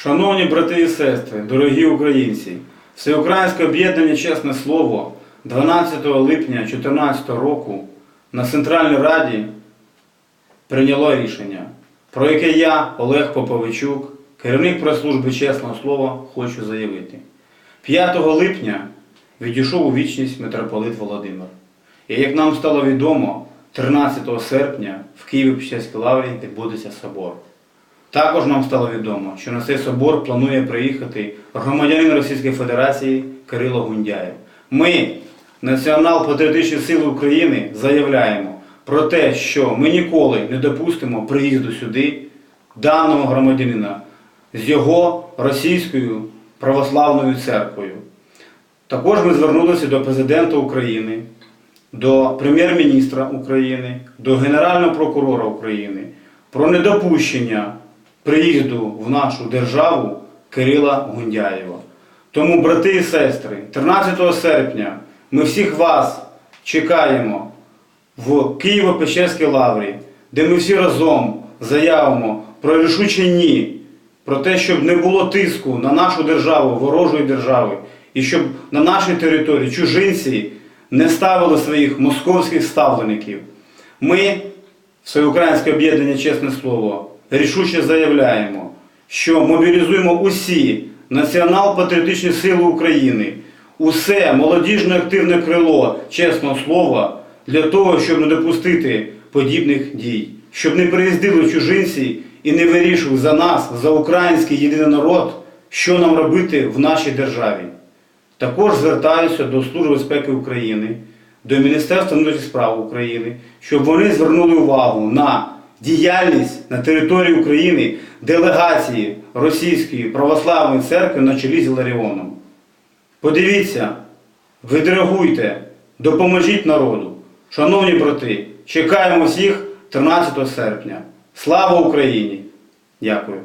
Шановні брати і сестри, дорогі українці, Всеукраїнське об'єднання Чесне Слово 12 липня 2014 року на Центральній Раді прийняло рішення, про яке я, Олег Поповичук, керівник прес-служби Чесного Слова, хочу заявити. 5 липня відійшов у вічність митрополит Володимир. І як нам стало відомо, 13 серпня в Києві-Печерській лаврі відбудеться собор. Також нам стало відомо, що на цей собор планує приїхати громадянин Російської Федерації Кирило Гундяєв. Ми, Націонал-патріотичні сили України, заявляємо про те, що ми ніколи не допустимо приїзду сюди даного громадянина з його російською православною церквою. Також ми звернулися до президента України, до прем'єр-міністра України, до Генерального прокурора України про недопущення приїзду в нашу державу Кирила Гундяєва. Тому, брати і сестри, 13 серпня ми всіх вас чекаємо в Києво-Печерській лаврі, де ми всі разом заявимо про рішуче ні, про те, щоб не було тиску на нашу державу, ворожої держави, і щоб на нашій території чужинці не ставили своїх московських ставлеників. Ми, Всеукраїнське об'єднання Чесне Слово, рішуче заявляємо, що мобілізуємо усі націонал-патріотичні сили України, усе молодіжне активне крило чесного слова для того, щоб не допустити подібних дій, щоб не приїздили чужинці і не вирішували за нас, за український єдиний народ, що нам робити в нашій державі. Також звертаюся до Служби безпеки України, до Міністерства внутрішніх справ України, щоб вони звернули увагу на діяльність на території України делегації Російської православної церкви на чолі з Ларіоном. Подивіться, відреагуйте, допоможіть народу. Шановні брати, чекаємо всіх 13 серпня. Слава Україні! Дякую.